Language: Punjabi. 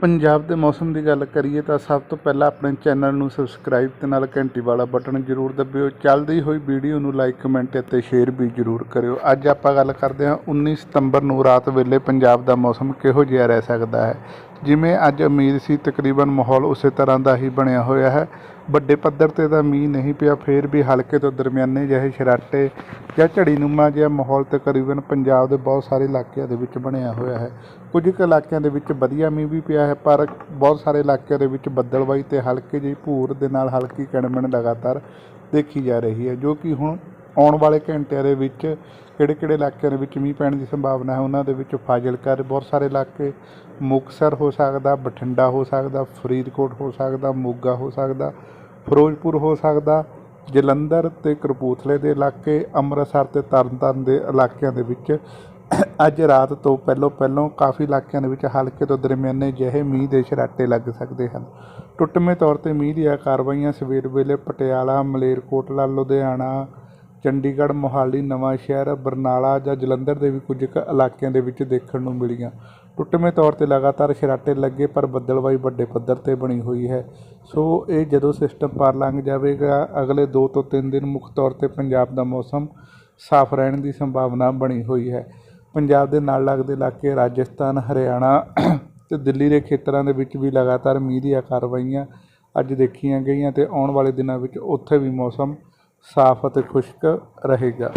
ਪੰਜਾਬ ਦੇ ਮੌਸਮ ਦੀ ਗੱਲ ਕਰੀਏ ਤਾਂ ਸਭ ਤੋਂ ਪਹਿਲਾਂ ਆਪਣੇ ਚੈਨਲ ਨੂੰ ਸਬਸਕ੍ਰਾਈਬ ਤੇ ਨਾਲ ਘੰਟੀ ਵਾਲਾ ਬਟਨ ਜ਼ਰੂਰ ਦਬਿਓ। ਚੱਲਦੀ ਹੋਈ ਵੀਡੀਓ ਨੂੰ ਲਾਈਕ ਕਮੈਂਟ ਅਤੇ ਸ਼ੇਅਰ ਵੀ ਜ਼ਰੂਰ ਕਰਿਓ। ਅੱਜ ਆਪਾਂ ਗੱਲ ਕਰਦੇ ਹਾਂ 19 ਸਤੰਬਰ ਨੂੰ ਰਾਤ ਵੇਲੇ ਪੰਜਾਬ ਦਾ ਮੌਸਮ ਕਿਹੋ ਜਿਹਾ ਰਹਿ ਸਕਦਾ ਹੈ? ਜਿਵੇਂ ਅੱਜ ਉਮੀਦ ਸੀ, ਤਕਰੀਬਨ ਮਾਹੌਲ ਉਸੇ ਤਰ੍ਹਾਂ ਦਾ ਹੀ ਬਣਿਆ ਹੋਇਆ ਹੈ। ਵੱਡੇ ਪੱਧਰ ਤੇ ਤਾਂ ਮੀਂਹ ਨਹੀਂ ਪਿਆ, ਫੇਰ ਵੀ ਹਲਕੇ ਤੋਂ ਦਰਮਿਆਨੇ ਜਿਹੇ ਸ਼ਰਾਟੇ ਜਾਂ ਝੜੀਨੁਮਾ ਜਿਹਾ ਮਾਹੌਲ ਤਕਰੀਬਨ ਪੰਜਾਬ ਦੇ ਬਹੁਤ ਸਾਰੇ ਇਲਾਕਿਆਂ ਦੇ ਵਿੱਚ ਬਣਿਆ ਹੋਇਆ ਹੈ। ਕੁਝ ਕੁ ਇਲਾਕਿਆਂ ਦੇ ਵਿੱਚ ਵਧੀਆ ਮੀਂਹ ਵੀ ਪਿਆ ਹੈ, ਪਰ ਬਹੁਤ ਸਾਰੇ ਇਲਾਕਿਆਂ ਦੇ ਵਿੱਚ ਬੱਦਲਵਾਈ ਤੇ ਹਲਕੇ ਜਿਹੀ ਭੂਰ ਦੇ ਨਾਲ ਹਲਕੀ ਕਣਮਣ ਲਗਾਤਾਰ ਦੇਖੀ ਜਾ ਰਹੀ ਹੈ, ਜੋ ਕਿ ਹੁਣ ਆਉਣ ਵਾਲੇ ਘੰਟਿਆਂ ਦੇ ਵਿੱਚ ਕਿਹੜੇ ਕਿਹੜੇ ਇਲਾਕਿਆਂ ਦੇ ਵਿੱਚ ਮੀਂਹ ਪੈਣ ਦੀ ਸੰਭਾਵਨਾ ਹੈ, ਉਹਨਾਂ ਦੇ ਵਿੱਚ ਫਾਜ਼ਿਲਕਾ ਦੇ ਬਹੁਤ ਸਾਰੇ ਇਲਾਕੇ, ਮੁਕਤਸਰ ਹੋ ਸਕਦਾ, ਬਠਿੰਡਾ ਹੋ ਸਕਦਾ, ਫਰੀਦਕੋਟ ਹੋ ਸਕਦਾ, ਮੋਗਾ ਹੋ ਸਕਦਾ, ਫਿਰੋਜ਼ਪੁਰ ਹੋ ਸਕਦਾ, ਜਲੰਧਰ ਤੇ ਕਪੂਰਥਲੇ ਦੇ ਇਲਾਕੇ, ਅੰਮ੍ਰਿਤਸਰ ਤੇ ਤਰਨਤਾਰਨ ਦੇ ਇਲਾਕਿਆਂ ਦੇ ਵਿੱਚ ਅੱਜ ਰਾਤ ਤੋਂ ਪਹਿਲੋਂ ਪਹਿਲੋਂ ਕਾਫੀ ਇਲਾਕਿਆਂ ਦੇ ਵਿੱਚ ਹਲਕੇ ਤੋਂ ਦਰਮਿਆਨੇ ਜਿਹੇ ਮੀਂਹ ਦੇ ਛਰਾਟੇ ਲੱਗ ਸਕਦੇ ਹਨ। ਟੁੱਟਵੇਂ ਤੌਰ ਤੇ ਮੀਂਹ ਦੀਆਂ ਕਾਰਵਾਈਆਂ ਸਵੇਰ ਵੇਲੇ ਪਟਿਆਲਾ, ਮਲੇਰਕੋਟਲਾ, ਲੁਧਿਆਣਾ ਚੰਡੀਗੜ੍ਹ, ਮੋਹਾਲੀ, ਨਵਾਂ ਸ਼ਹਿਰ, ਬਰਨਾਲਾ ਜਾਂ ਜਲੰਧਰ ਦੇ ਵੀ ਕੁਝ ਕੁ ਇਲਾਕਿਆਂ ਦੇ ਵਿੱਚ ਦੇਖਣ ਨੂੰ ਮਿਲੀਆਂ। ਟੁੱਟਵੇਂ ਤੌਰ ਤੇ ਲਗਾਤਾਰ ਸ਼ਰਾਟੇ ਲੱਗੇ, ਪਰ ਬੱਦਲਬਾਈ ਵੱਡੇ ਪੱਧਰ ਤੇ ਬਣੀ ਹੋਈ ਹੈ। ਸੋ ਇਹ ਜਦੋਂ ਸਿਸਟਮ ਪਾਰ ਲੰਘ ਜਾਵੇਗਾ, ਅਗਲੇ 2 ਤੋਂ 3 ਦਿਨ ਮੁੱਖ ਤੌਰ ਤੇ ਪੰਜਾਬ ਦਾ ਮੌਸਮ ਸਾਫ਼ ਰਹਿਣ ਦੀ ਸੰਭਾਵਨਾ ਬਣੀ ਹੋਈ ਹੈ। ਪੰਜਾਬ ਦੇ ਨਾਲ ਲੱਗਦੇ ਇਲਾਕੇ ਰਾਜਸਥਾਨ, ਹਰਿਆਣਾ ਤੇ ਦਿੱਲੀ ਦੇ ਖੇਤਰਾਂ ਦੇ ਵਿੱਚ ਵੀ ਲਗਾਤਾਰ ਮੀਂਹ ਦੀਆਂ ਕਾਰਵਾਈਆਂ ਅੱਜ ਦੇਖੀਆਂ ਗਈਆਂ ਤੇ ਆਉਣ ਵਾਲੇ ਦਿਨਾਂ ਵਿੱਚ ਉੱਥੇ ਵੀ ਮੌਸਮ ਸਾਫ਼ ਅਤੇ ਖੁਸ਼ਕ ਰਹੇਗਾ।